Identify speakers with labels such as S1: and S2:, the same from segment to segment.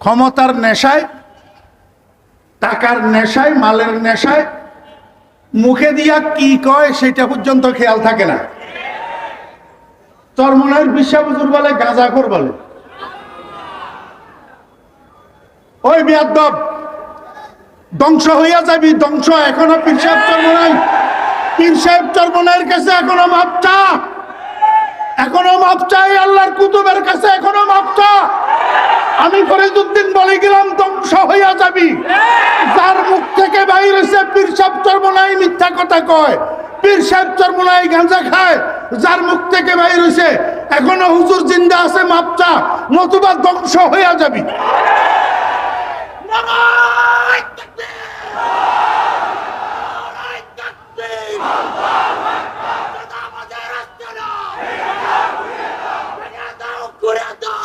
S1: ক্ষমতার নেশায়, টাকার নেশায়, মালের নেশায়, মুখে দিয়া কি কয় সেটা পর্যন্ত খেয়াল থাকে না। চরমনের বিশ্বাস হুজুর বলে, গাঁজাখোর বলে। ওই বিয়াদব ধ্বংস হইয়া যাবি, ধ্বংস এখনও পীর সাহেব চরমনাই পীর কাছে এখনও মাপ চা এখনও মাপ এই আল্লাহর কুতুবের কাছে এখনও মাপ চা আমি ফরিদুদ্দিন বলে গেলাম, ধ্বংস হইয়া যাবি। যার মুখ থেকে বাইর হয়েছে পীর সাহেব চরমনাই মিথ্যা কথা কয়। পীর সাহেব চরমনাই গাঁজা খায়, যার মুখ থেকে বাইর হয়েছে এখনও হুজুর জিন্দা আছে, মাপ চা, নতুবা ধ্বংস হইয়া যাবি।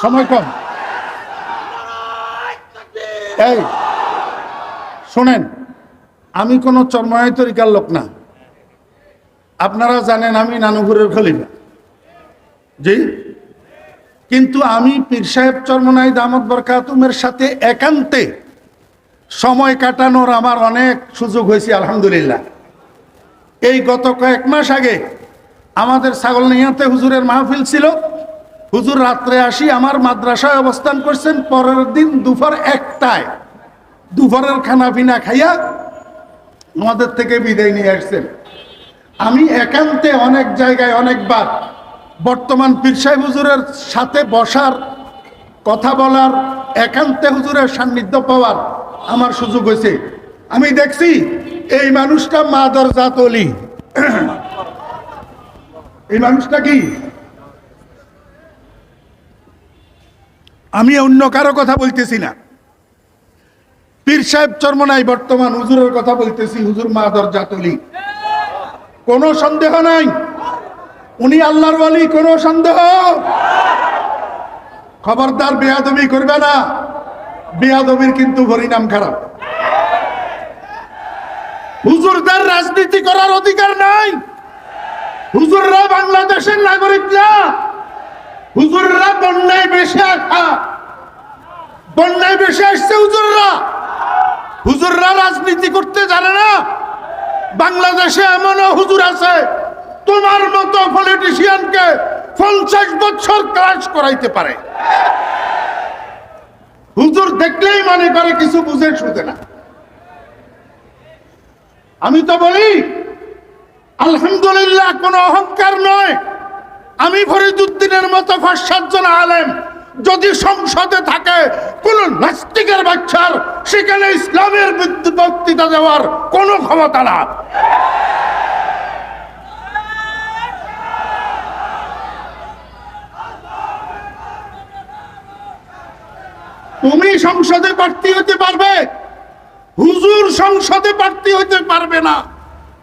S1: সময় কম। এই, শোনেন, আমি কোনো চর্ময় তরিকার লোক না। আপনারা জানেন আমি নানুপুরের খলিফা। জি? কিন্তু আমি পীর সাহেব চর্মনাই দামদ বরকাতুমের সাথে একান্তে সময় কাটানোর আমার অনেক সুযোগ হয়েছে, আলহামদুলিল্লাহ। এই গত কয়েক মাস আগে আমাদের ছাগল নিয়াতে হুজুরের মাহফিল ছিল। হুজুর রাত্রে আসি, আমার মাদ্রাসায় অবস্থান করছেন, পরের দিন দুপুর একটায়। দুপুরের খানা পিনা খাইয়া আমাদের থেকে বিদায় নিয়ে আসছেন। আমি একান্তে অনেক জায়গায় অনেকবার বর্তমান পীর হুজুরের সাথে বসার কথা বলার, একান্তে হুজুরের সান্নিধ্য পাওয়ার আমার সুযোগ হয়েছে। আমি দেখছি এই মানুষটা মাদর জাত অলি। এই মানুষটা কি? আমি অন্য কারও কথা বলতেছি না। পীর সাহেব চর্মনাই বর্তমান হুজুরের কথা বলতেছি, হুজুর মাদর জাতলি কোনো সন্দেহ নাই। উনি আল্লাহর ওয়ালি, কোনো সন্দেহ। খবরদার বেয়াদবি করবে না। বেয়াদবির কিন্তু পরিণাম খারাপ। হুজুরদের রাজনীতি করার অধিকার নাই। হুজুররা বাংলাদেশের নাগরিক না। হুজুররা বন্যায় বেশি আসা বন্যায় বেশি আসছে হুজুররা। হুজুররা রাজনীতি করতে জানে না। বাংলাদেশে এমনও হুজুর আছে। তোমার মতো পলিটিশিয়ানকে পঞ্চাশ বছর ক্লাস করাইতে পারে। হুজুর দেখলেই মনে করে, কিছু বুঝে শুধে না। আমি তো বলি, আলহামদুলিল্লাহ কোনো অহংকার নয়। আমি ফরিদুদ্দিনের মতো পাঁচ সাতজন আলেম। যদি সংসদে থাকে, কোন নাস্তিকের বাচ্চার সেখানে ইসলামের বক্তৃতা দেওয়ার কোনো ক্ষমতা না। তুমি সংসদে প্রার্থী হতে পারবে, হুজুর সংসদে প্রার্থী হতে পারবে না।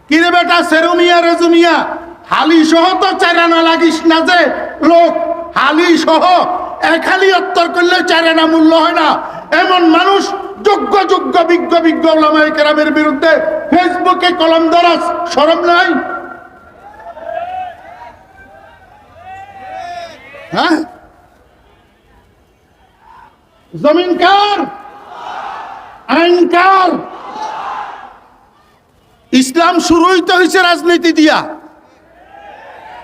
S1: কিরে বেটা, সেরুমিয়া, রেজুমিয়া হালি সহ তো চারানা লাগিস না যে, লোক, হালি সহ। এক হালি উত্তর করলে চারানা মূল্য হয় না। এমন মানুষ যোগ্য যোগ্য, বিজ্ঞ বিজ্ঞ কেরামের বিরুদ্ধে ফেসবুকে কলম ধরাস, শরম নাই? হ্যাঁ? জমিন কার? আইন কার? ইসলাম শুরুই তো হয়েছে রাজনীতি দিয়া।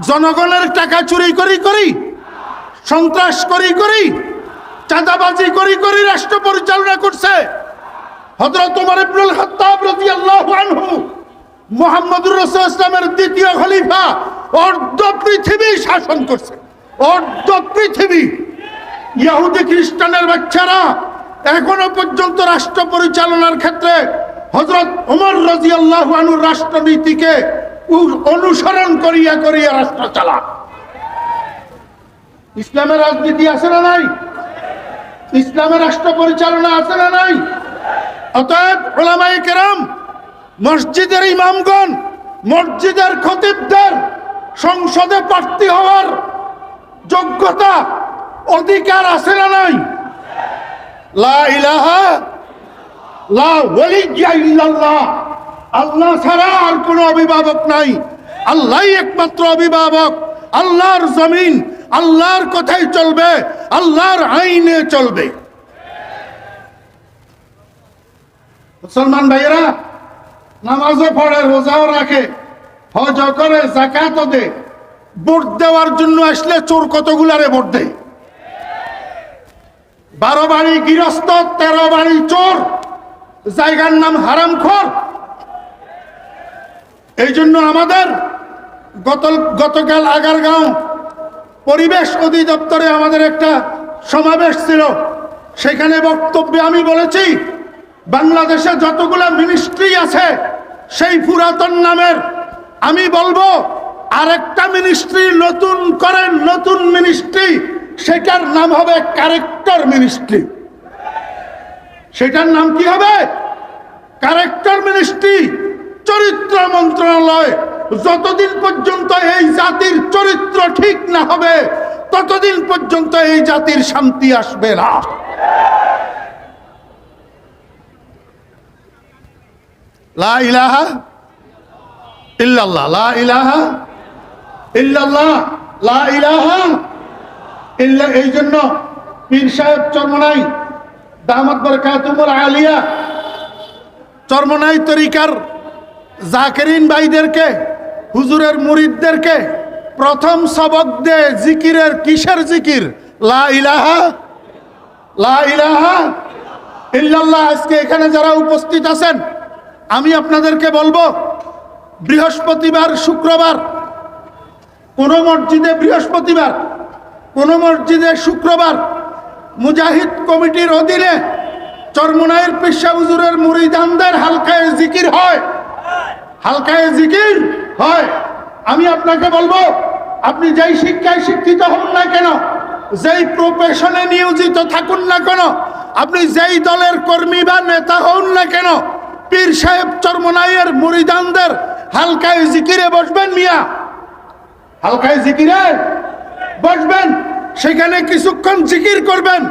S1: জনগণের টাকা চুরি করি করি, সন্ত্রাস করি করি, চাঁদাবাজি করি করি রাষ্ট্র পরিচালনা করছে। দ্বিতীয় পৃথিবী শাসন করছে। পৃথিবী। খ্রিস্টানের বাচ্চারা এখনও পর্যন্ত রাষ্ট্র পরিচালনার ক্ষেত্রে রাষ্ট্রনীতিকে অনুসরণ করিয়া করিয়া রাষ্ট্র চালা ইসলামের রাজনীতি আছে না নাই? ইসলামের রাষ্ট্র পরিচালনা আছে না নাই? অতএব ওলামাই কেরাম, মসজিদের ইমামগণ, মসজিদের খতিবদের সংসদে প্রার্থী হওয়ার যোগ্যতা, অধিকার আছে না নাই? লা ইলাহা, লা ওয়ালিয়্যা ইল্লাল্লাহ। আল্লাহ ছাড়া আর কোনো অভিভাবক নাই। আল্লাহই একমাত্র অভিভাবক। আল্লাহর জমিন, আল্লাহর কথাই চলবে, আল্লাহর আইনে চলবে। মুসলমান ভাইয়েরা, নামাজও পড়ে, রোজাও রাখে, হজ করে জাকাতও দে। ভোট দেওয়ার জন্য আসলে চোর কতগুলারে ভোট দেয়? বারো বাড়ি গৃহস্থ, তেরো বাড়ি চোর, জায়গার নাম হারামখোর এই জন্য আমাদের গত গতকাল আগারগাঁও পরিবেশ অধিদপ্তরে আমাদের একটা সমাবেশ ছিল। সেখানে বক্তব্যে আমি বলেছি, বাংলাদেশে যতগুলো মিনিস্ট্রি আছে, সেই পুরাতন নামের আমি বলব, আরেকটা মিনিস্ট্রি নতুন করেন, নতুন মিনিস্ট্রি সেটার নাম হবে ক্যারেক্টার মিনিস্ট্রি সেটার নাম কি হবে? ক্যারেক্টার মিনিস্ট্রি চরিত্র মন্ত্রণালয়, যতদিন পর্যন্ত এই জাতির চরিত্র ঠিক না হবে, ততদিন পর্যন্ত এই জাতির শান্তি আসবে না। লা ইলাহা ইল্লাল্লাহ, লা ইলাহা ইল্লাল্লাহ, লা ইলাহা এই জন্য পীর সাহেব চরমনাই দামাত বরকাতুমুল আলিয়া চরমনাই তরিকার। জাকেরিন ভাইদেরকে, হুজুরের মুরিদদেরকে, প্রথম সবক দে জিকিরের কিসের জিকির? লা ইলাহা লা ইলাহা ইল্লাল্লাহ। আজকে এখানে যারা উপস্থিত আছেন, আমি আপনাদেরকে বলব, বৃহস্পতিবার, শুক্রবার, কোন মসজিদে বৃহস্পতিবার, কোন মসজিদে শুক্রবার, মুজাহিদ কমিটির অধীনে চরমনাইয়ের পেশা হুজুরের মুরিদানদের হালকায় জিকির হয়। হালকায় জিকির হয়। আমি আপনাকে বলব, আপনি যেই শিক্ষায় শিক্ষিত হন না কেন, যেই প্রফেশনে নিয়োজিত থাকুন না কেন, আপনি যেই দলের কর্মী বা নেতা হন না কেন, পীর সাহেব, চরমনাইয়ের মুরিদানদের হালকায় জিকিরে বসবেন মিয়া। হালকায় জিকিরে বসবেন, সেখানে কিছুক্ষণ জিকির করবেন।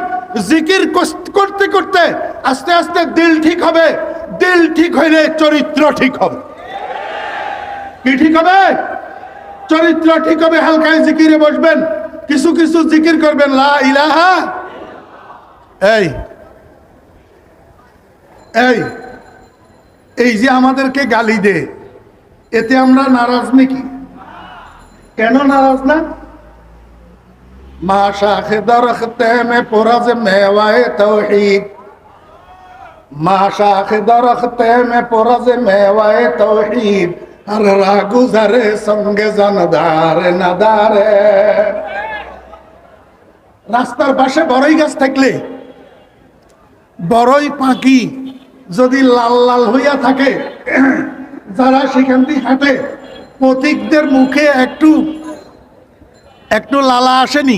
S1: জিকির করতে করতে আস্তে আস্তে দিল ঠিক হবে, দিল ঠিক হইলে চরিত্র ঠিক হবে। কি ঠিক হবে? চরিত্র ঠিক হবে, হালকায় জিকিরে বসবেন। কিছু কিছু জিকির করবেন, লা এই এই এই যে আমাদেরকে গালি দে, এতে আমরা নারাজ নাকি? কেন নারাজ না? মা শাখে দরখতে মে পুরজ মেওয়ায়ে তৌহিদ। মা শাখে দরখতে মে পুরজ মেওয়ায়ে তৌহিদ। আর রাগুজারে সঙ্গে জানদারে নাদারে রাস্তার পাশে বড়ই গাছ থাকলে বড়ই পাখি যদি লাল লাল হইয়া থাকে, যারা সেখান দিয়ে হাঁটে, পথিকদের মুখে একটু একটু লালা আসেনি।